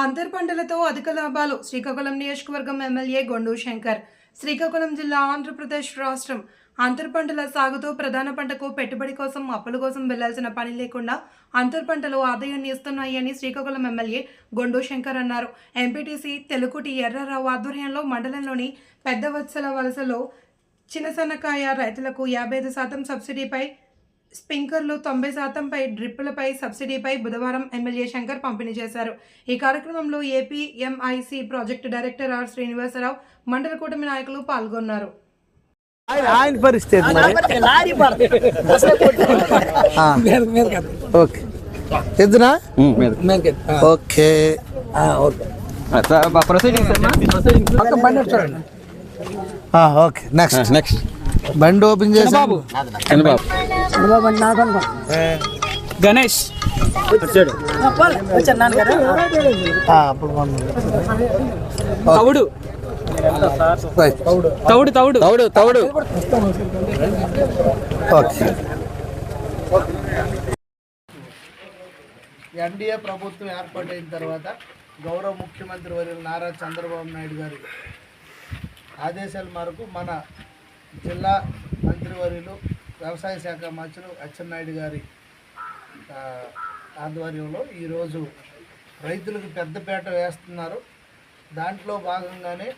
అంతర్ పంటలతో అధిక లాభాలు. శ్రీకాకుళం నియోజకవర్గం ఎమ్మెల్యే గొండు శంకర్. శ్రీకాకుళం జిల్లా ఆంధ్రప్రదేశ్ రాష్ట్రం అంతర్ పంటల సాగుతో ప్రధాన పంటకు పెట్టుబడి కోసం అప్పుల కోసం వెళ్ళాల్సిన పని లేకుండా అంతర్ పంటలు ఆదాయాన్ని ఇస్తున్నాయని శ్రీకాకుళం ఎమ్మెల్యే గొండు శంకర్ అన్నారు. ఎంపీటీసీ తెలుకుటి ఎర్రరావు ఆధ్వర్యంలో మండలంలోని పెద్ద వత్సల వలసలో చిన్నసన్నకాయ రైతులకు యాభై ఐదు శాతం సబ్సిడీపై స్ప్రింకర్లు తొంభై శాతంపై డ్రిప్పులపై సబ్సిడీపై బుధవారం ఎమ్మెల్యే శంకర్ పంపిణీ చేశారు. ఈ కార్యక్రమంలో AP MIC project director R Srinivasarao మండల కూటమి నాయకులు పాల్గొన్నారు. ఆయన పరిస్థితి మరి? లారీ ఆ, ఓకే. ఎద్దునా? ఓకే. ఆ, ఓకే. నెక్స్ట్ నెక్స్ట్ బండి ఓపెన్ చేసి చంద్రబాబు గణేష్. తవుడు. తవుడు తవుడు. తౌడు తౌడు ఓకే. ఎన్డీఏ ప్రభుత్వం ఏర్పాటైన తర్వాత గౌరవ ముఖ్యమంత్రి వర్యులు నారా చంద్రబాబు నాయుడు గారి ఆదేశాల మేరకు మన జిల్లా మంత్రివర్యులు వ్యవసాయ శాఖ మంత్రులు అచ్చెన్నాయుడు గారి ఆధ్వర్యంలో ఈరోజు రైతులకు పెద్దపేట వేస్తున్నారు. దాంట్లో భాగంగానే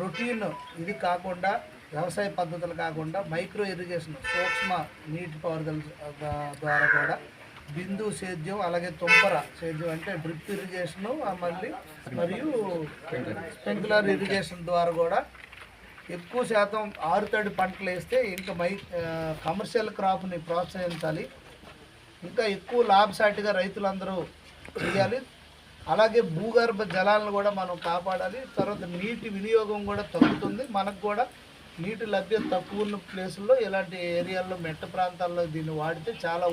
రొటీన్ ఇది కాకుండా వ్యవసాయ పద్ధతులు కాకుండా మైక్రో ఇరిగేషన్ సూక్ష్మ నీటిపారుదల ద్వారా కూడా బిందు సేద్యం అలాగే తుంపర సేద్యం అంటే డ్రిప్ ఇరిగేషను మళ్ళీ మరియు స్ప్రింక్లర్ ఇరిగేషన్ ద్వారా కూడా ఎక్కువ శాతం ఆరుతడి పంటలు వేస్తే ఇంకా మై కమర్షియల్ క్రాప్ని ప్రోత్సహించాలి. ఇంకా ఎక్కువ లాభసాటిగా రైతులందరూ చేయాలి. అలాగే భూగర్భ జలాలను కూడా మనం కాపాడాలి. తర్వాత నీటి వినియోగం కూడా తగ్గుతుంది. మనకు కూడా నీటి లభ్యత తక్కువ ఉన్న ప్లేసుల్లో ఇలాంటి ఏరియాల్లో మెట్ట ప్రాంతాల్లో దీన్ని వాడితే చాలా